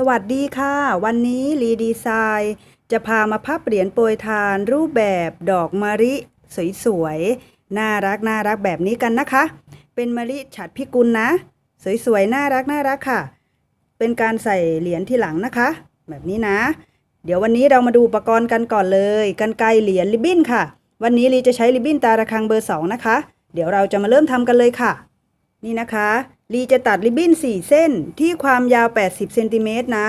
สวัสดีค่ะ วันนี้รีดีไซน์จะพามาพับเหรียญโปรยทานรูปแบบดอกมะลิสวยๆ น่ารักน่ารักแบบนี้กันนะคะ เป็นมะลิฉัดพิกุลนะ สวยๆ น่ารักน่ารักค่ะ เป็นการใส่เหรียญที่หลังนะคะ แบบนี้นะ เดี๋ยววันนี้เรามาดูอุปกรณ์กันก่อนเลยกันไกเหรียญริบบิ้นค่ะ วันนี้ลีจะใช้ริบบิ้นตาระคังเบอร์สองนะคะ เดี๋ยวเราจะมาเริ่มทำกันเลยค่ะ นี่นะคะ ลีจะตัดริบบิ้น 4 เส้นที่ความยาว 80เซนติเมตรนะ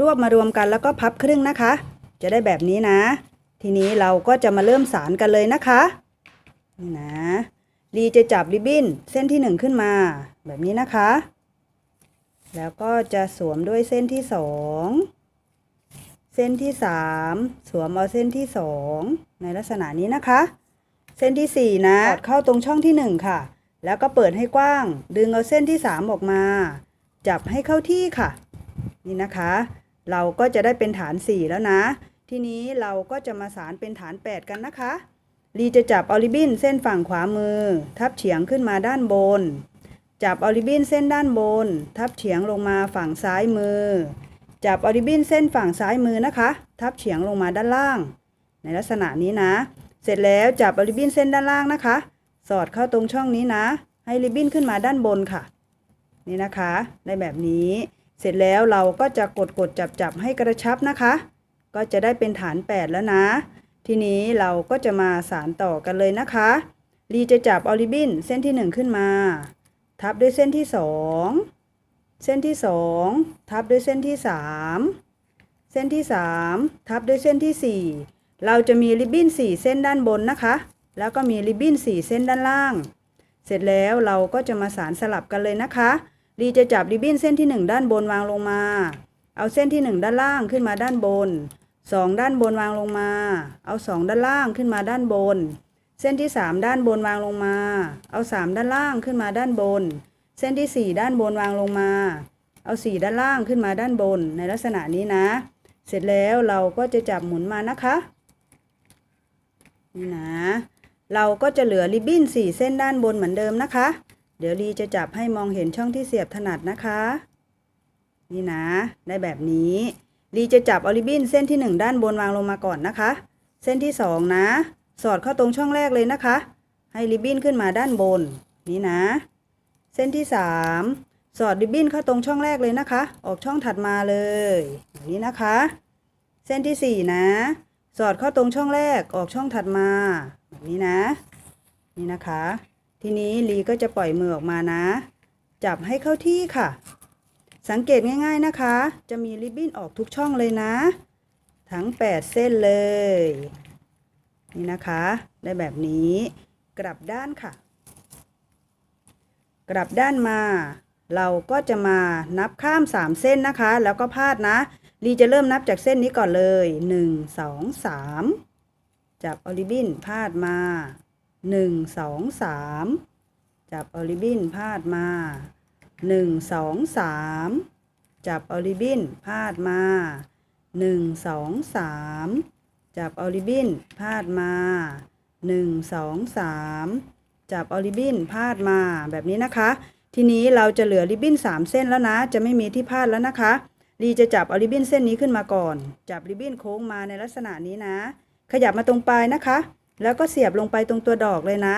รวบมารวมกันแล้วก็พับครึ่งนะคะ จะได้แบบนี้นะ ทีนี้เราก็จะมาเริ่มสารกันเลยนะคะนี่นะลีจะจับริบบิ้นเส้นที่ 1 ขึ้นมา แบบนี้นะคะ แล้วก็จะสวมด้วยเส้นที่ 2 เส้นที่ 3 สวมเอาเส้นที่ 2 ในลักษณะนี้นะคะ เส้นที่ 4 นะกดเข้าตรงช่องที่ 1 ค่ะ แล้วก็เปิดให้กว้าง ดึงเอาเส้นที่ 3 ออกมา จับให้เข้าที่ค่ะ นี่นะคะ เราก็จะได้เป็นฐาน 4 แล้วนะ ทีนี้เราก็จะมาสารเป็นฐาน 8 กันนะคะลีจะจับออริบินเส้นฝั่งขวามือ ทับเฉียงขึ้นมาด้านบน จับออริบินเส้นด้านบน ทับเฉียงลงมาฝั่งซ้ายมือ จับออริบินเส้นฝั่งซ้ายมือนะคะ ทับเฉียงลงมาด้านล่าง ในลักษณะนี้นะ เสร็จแล้วจับออริบินเส้นด้านล่างนะคะ สอดเข้าตรงช่องนี้นะ ให้ริบบิ้นขึ้นมาด้านบนค่ะ นี่นะคะได้แบบนี้เสร็จแล้วเราก็จะกดกดจับจับให้กระชับนะคะ ก็จะได้เป็นฐาน 8 แล้วนะ ทีนี้เราก็จะมาสารต่อกันเลยนะคะลีจะจับออริบินเส้นที่ 1 ขึ้นมา ทับด้วยเส้นที่ 2 เส้นที่ 2 ทับด้วยเส้นที่ 3 เส้นที่ 3 ทับด้วยเส้นที่ 4 เราจะมีริบบิ้น 4 เส้นด้านบนนะคะ แล้วก็มีริบบิ้น4 เส้นด้านล่าง เสร็จแล้วเราก็จะมาสารสลับกันเลยนะคะลีจะจับริบบิ้นเส้นที่ 1 ด้านบนวางลงมา เอาเส้นที่ 1 ด้านล่างขึ้นมาด้านบน 2 ด้านบนวางลงมา เอา 2 ด้านล่างขึ้นมาด้านบน เส้นที่ 3 ด้านบนวางลงมา เอา 3 ด้านล่างขึ้นมาด้านบน เส้นที่ 4 ด้านบนวางลงมา เอา 4 ด้านล่างขึ้นมาด้านบน ในลักษณะนี้นะ เสร็จแล้วเราก็จะจับหมุนมานะคะ นี่นะ เราก็จะเหลือริบบิ้น4 เส้นด้านบนเหมือนเดิมนะคะ เดี๋ยวลีจะจับให้มองเห็นช่องที่เสียบถนัดนะคะ นี่นะ ได้แบบนี้ลีจะจับออริบบิ้นเส้นที่ 1 ด้านบนวางลงมาก่อนนะคะ เส้นที่ 2 นะ สอดเข้าตรงช่องแรกเลยนะคะ ให้ริบบิ้นขึ้นมาด้านบน นี่นะ เส้นที่ 3 สอดริบบิ้นเข้าตรงช่องแรกเลยนะคะ ออกช่องถัดมาเลยอย่างนี้นะคะ เส้นที่ 4 นะ สอดเข้าตรงช่องแรกออกช่องถัดมา แบบนี้นะ นี่นะคะ ทีนี้ลีก็จะปล่อยมือออกมานะ จับให้เข้าที่ค่ะ สังเกตง่าย ๆนะคะ จะมีริบบิ้นออกทุกช่องเลยนะ ทั้ง 8 เส้นเลย นี่นะคะ ได้แบบนี้ กลับด้านค่ะ กลับด้านมา เราก็จะมานับข้าม 3 เส้นนะคะ แล้วก็พาดนะลีจะเริ่มนับจากเส้นนี้ก่อนเลย 1 2 3 จับออริบินพาดมา1 2 3จับออริบินพาดมา1 2 3จับออริบินพาดมา1 2 3จับออริบินพาดมา1 2 3จับออริบินพาดมาแบบนี้นะคะ ทีนี้เราจะเหลือริบบิ้น3 เส้นแล้วนะ จะไม่มีที่พาดแล้วนะคะลีจะจับออริบินเส้นนี้ขึ้นมาก่อน จับริบบิ้นโค้งมาในลักษณะนี้นะ ขยับมาตรงปลายนะคะ แล้วก็เสียบลงไปตรงตัวดอกเลยนะ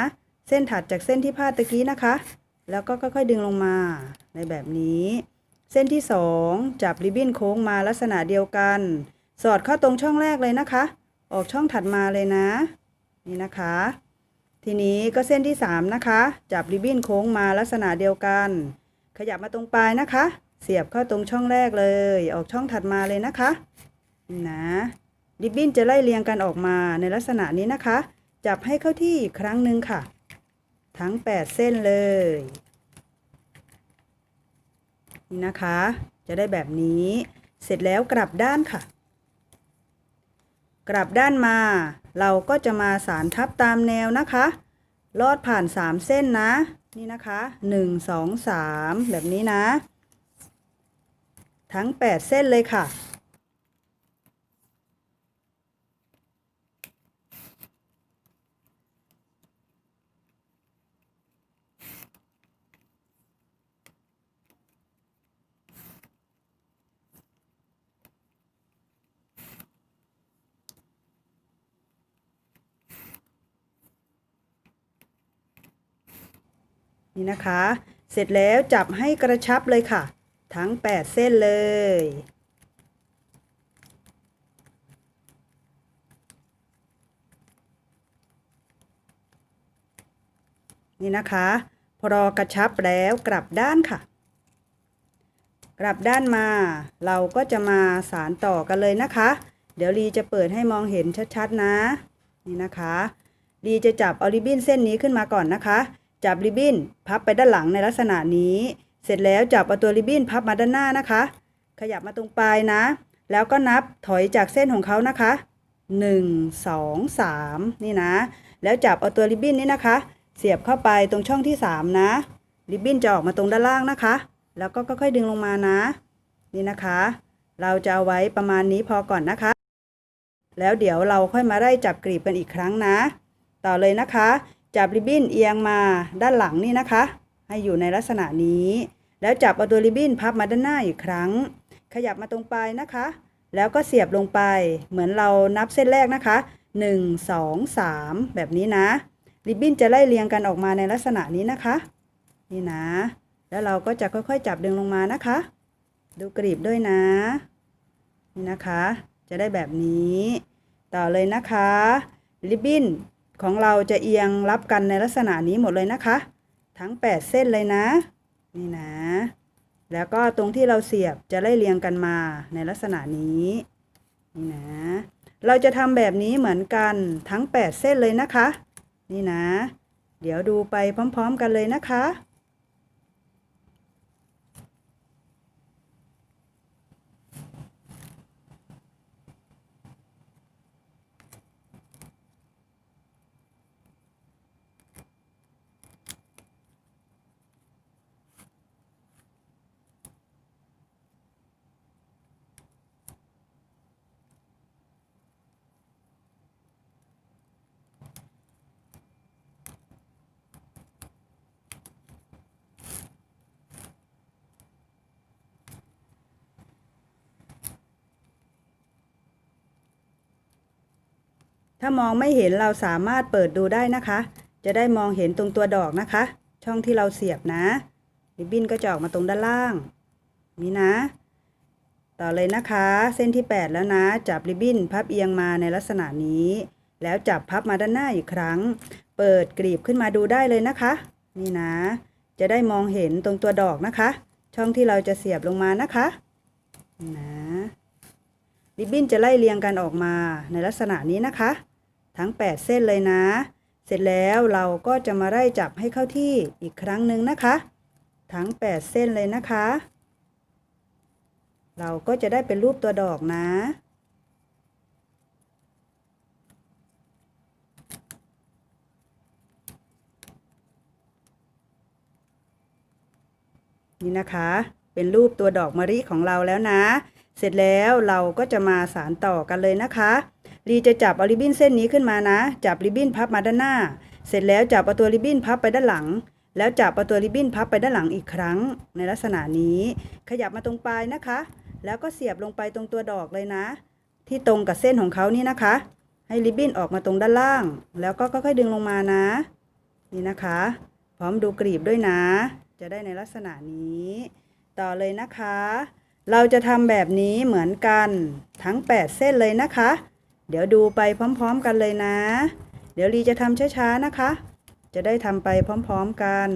เส้นถัดจากเส้นที่พาดตะกี้นะคะ แล้วก็ค่อยๆดึงลงมาในแบบนี้ เส้นที่ 2 จับริบบิ้นโค้งมาลักษณะเดียวกัน สอดเข้าตรงช่องแรกเลยนะคะ ออกช่องถัดมาเลยนะ นี่นะคะ ทีนี้ก็เส้นที่ 3 นะคะ จับริบบิ้นโค้งมาลักษณะเดียวกัน ขยับมาตรงปลายนะคะ เสียบเข้าตรงช่องแรกเลย ออกช่องถัดมาเลยนะคะนี่นะ ริบบิ้นจะไล่เรียงกันออกมาในลักษณะนี้นะคะ จับให้เข้าที่ครั้งหนึ่งค่ะ ทั้ง 8 เส้นเลย นี่นะคะ จะได้แบบนี้ เสร็จแล้วกลับด้านค่ะ กลับด้านมา เราก็จะมาสารทับตามแนวนะคะ ลอดผ่าน 3 เส้นนะ นี่นะคะ 1 2 3 แบบนี้นะ ทั้ง 8 เส้นเลยค่ะ นี่นะคะ เสร็จแล้วจับให้กระชับเลยค่ะ ทั้ง 8 เส้นเลย นี่นะคะ พอรอกระชับแล้วกลับด้านค่ะ กลับด้านมา เราก็จะมาสารต่อกันเลยนะคะ เดี๋ยวลีจะเปิดให้มองเห็นชัดๆนะ นี่นะคะลีจะจับเอริบินเส้นนี้ขึ้นมาก่อนนะคะ จับริบบิ้นพับไปด้านหลังในลักษณะนี้ เสร็จแล้วจับเอาตัวริบบิ้นพับมาด้านหน้านะคะ ขยับมาตรงปลายนะ แล้วก็นับถอยจากเส้นของเขานะคะ 1 2 3 นี่นะ แล้วจับเอาตัวริบบิ้นนี้นะคะ เสียบเข้าไปตรงช่องที่ 3 นะริบบิ้นจะออกมาตรงด้านล่างนะคะ แล้วก็ค่อยๆดึงลงมานะ นี่นะคะ เราจะเอาไว้ประมาณนี้พอก่อนนะคะ แล้วเดี๋ยวเราค่อยมาไล่จับกรีบกันอีกครั้งนะ ต่อเลยนะคะ จับริบบิ้นเอียงมาด้านหลังนี่นะคะ ให้อยู่ในลักษณะนี้ แล้วจับเอาตัวริบบิ้นพับมาด้านหน้าอีกครั้ง ขยับมาตรงปลายนะคะ แล้วก็เสียบลงไป เหมือนเรานับเส้นแรกนะคะ 1 2 3 แบบนี้นะ ริบบิ้นจะไล่เรียงกันออกมาในลักษณะนี้นะคะ นี่นะ แล้วเราก็จะค่อยๆ จับดึงลงมานะคะ ดูกรีบด้วยนะ นี่นะคะ จะได้แบบนี้ ต่อเลยนะคะ ริบบิ้น ของเราจะเอียงรับกันในลักษณะนี้หมดเลยนะคะ ทั้ง 8 เส้นเลยนะ นี่นะ แล้วก็ตรงที่เราเสียบจะไล่เรียงกันมาในลักษณะนี้นี่นะ เราจะทำแบบนี้เหมือนกันทั้ง 8 เส้นเลยนะคะ นี่นะ เดี๋ยวดูไปพร้อม ๆ กันเลยนะคะ ถ้ามองไม่เห็นเราสามารถเปิดดูได้นะคะ จะได้มองเห็นตรงตัวดอกนะคะ ช่องที่เราเสียบนะ ริบบิ้นก็จะออกมาตรงด้านล่าง นี่นะ ต่อเลยนะคะ เส้นที่ 8 แล้วนะ จับริบบิ้นพับเอียงมาในลักษณะนี้ แล้วจับพับมาด้านหน้าอีกครั้ง เปิดกรีบขึ้นมาดูได้เลยนะคะ นี่นะ จะได้มองเห็นตรงตัวดอกนะคะ ช่องที่เราจะเสียบลงมานะคะนี่นะ ริบบิ้นจะไล่เรียงกันออกมาในลักษณะนี้นะคะ ทั้ง 8 เส้นเลยนะ เสร็จแล้วเราก็จะมาไล่จับให้เข้าที่อีกครั้งหนึ่งนะคะ ทั้ง 8 เส้นเลยนะคะ เราก็จะได้เป็นรูปตัวดอกนะนี่นะคะ เป็นรูปตัวดอกมะลิของเราแล้วนะ เสร็จแล้วเราก็จะมาสารต่อกันเลยนะคะรีจะจับเอาริบบิ้นเส้นนี้ขึ้นมานะ จับริบบิ้นพับมาด้านหน้า เสร็จแล้วจับเอาตัวริบบิ้นพับไปด้านหลัง แล้วจับเอาตัวริบบิ้นพับไปด้านหลังอีกครั้ง ในลักษณะนี้ ขยับมาตรงปลายนะคะ แล้วก็เสียบลงไปตรงตัวดอกเลยนะ ที่ตรงกับเส้นของเขานี่นะคะ ให้ริบบิ้นออกมาตรงด้านล่าง แล้วก็ค่อยๆดึงลงมานะ นี่นะคะ พร้อมดูกรีบด้วยนะ จะได้ในลักษณะนี้ ต่อเลยนะคะ เราจะทำแบบนี้เหมือนกันทั้ง 8 เส้นเลยนะคะ เดี๋ยวดูไปพร้อมๆกันเลยนะ เดี๋ยวลีจะทำช้าๆนะคะ จะได้ทำไปพร้อมๆกัน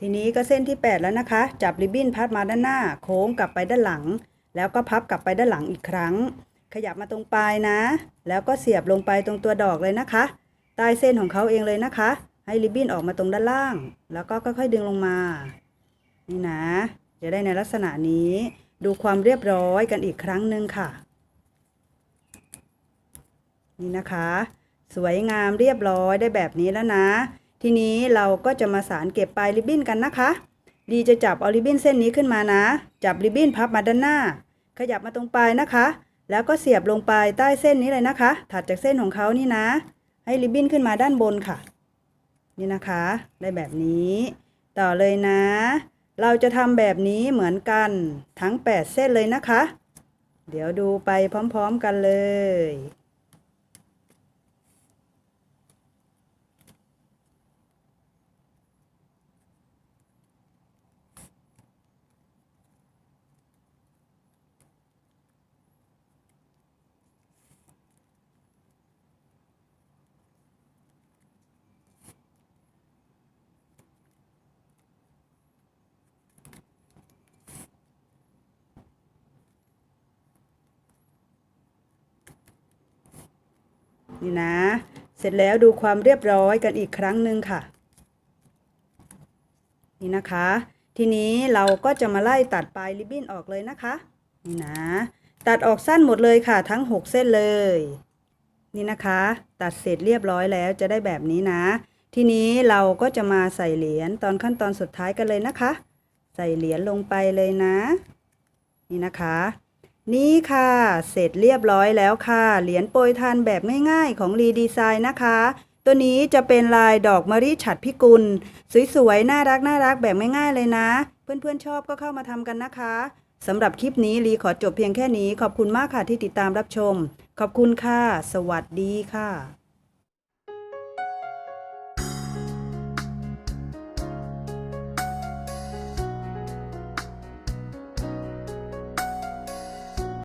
ทีนี้ก็เส้นที่ 8 แล้วนะคะ จับริบบิ้นพัดมาด้านหน้า โค้งกลับไปด้านหลัง แล้วก็พับกลับไปด้านหลังอีกครั้ง ขยับมาตรงปลายนะ แล้วก็เสียบลงไปตรงตัวดอกเลยนะคะ ใต้เส้นของเขาเองเลยนะคะ ให้ริบบิ้นออกมาตรงด้านล่าง แล้วก็ค่อยๆดึงลงมา นี่นะ จะได้ในลักษณะนี้ ดูความเรียบร้อยกันอีกครั้งหนึ่งค่ะ นี่นะคะ สวยงามเรียบร้อยได้แบบนี้แล้วนะ ทีนี้เราก็จะมาสารเก็บปลายริบบิ้นกันนะคะ ดีจะจับเอาริบบิ้นเส้นนี้ขึ้นมานะ จับริบบิ้นพับมาด้านหน้า ขยับมาตรงปลายนะคะ แล้วก็เสียบลงไปใต้เส้นนี้เลยนะคะ ถัดจากเส้นของเขานี่นะ ให้ริบบิ้นขึ้นมาด้านบนค่ะ นี่นะคะ ได้แบบนี้ ต่อเลยนะ เราจะทำแบบนี้เหมือนกันทั้ง 8 เส้นเลยนะคะ เดี๋ยวดูไปพร้อม ๆ กันเลย นี่นะ เสร็จแล้วดูความเรียบร้อยกันอีกครั้งหนึ่งค่ะ นี่นะคะ ทีนี้เราก็จะมาไล่ตัดปลายริบบิ้นออกเลยนะคะ นี่นะ ตัดออกสั้นหมดเลยค่ะ ทั้ง 6 เส้นเลย นี่นะคะ ตัดเสร็จเรียบร้อยแล้วจะได้แบบนี้นะ ทีนี้เราก็จะมาใส่เหรียญตอนขั้นตอนสุดท้ายกันเลยนะคะ ใส่เหรียญลงไปเลยนะ นี่นะคะ นี่ค่ะ เสร็จเรียบร้อยแล้วค่ะ เหรียญโปรยทานแบบง่ายๆของรีดีไซน์นะคะ ตัวนี้จะเป็นลายดอกมะริฉัดพิกุล สวยๆ น่ารักน่ารักแบบง่ายๆเลยนะ เพื่อนๆชอบก็เข้ามาทำกันนะคะสำหรับคลิปนี้รีขอจบเพียงแค่นี้ ขอบคุณมากค่ะที่ติดตามรับชม ขอบคุณค่ะ สวัสดีค่ะ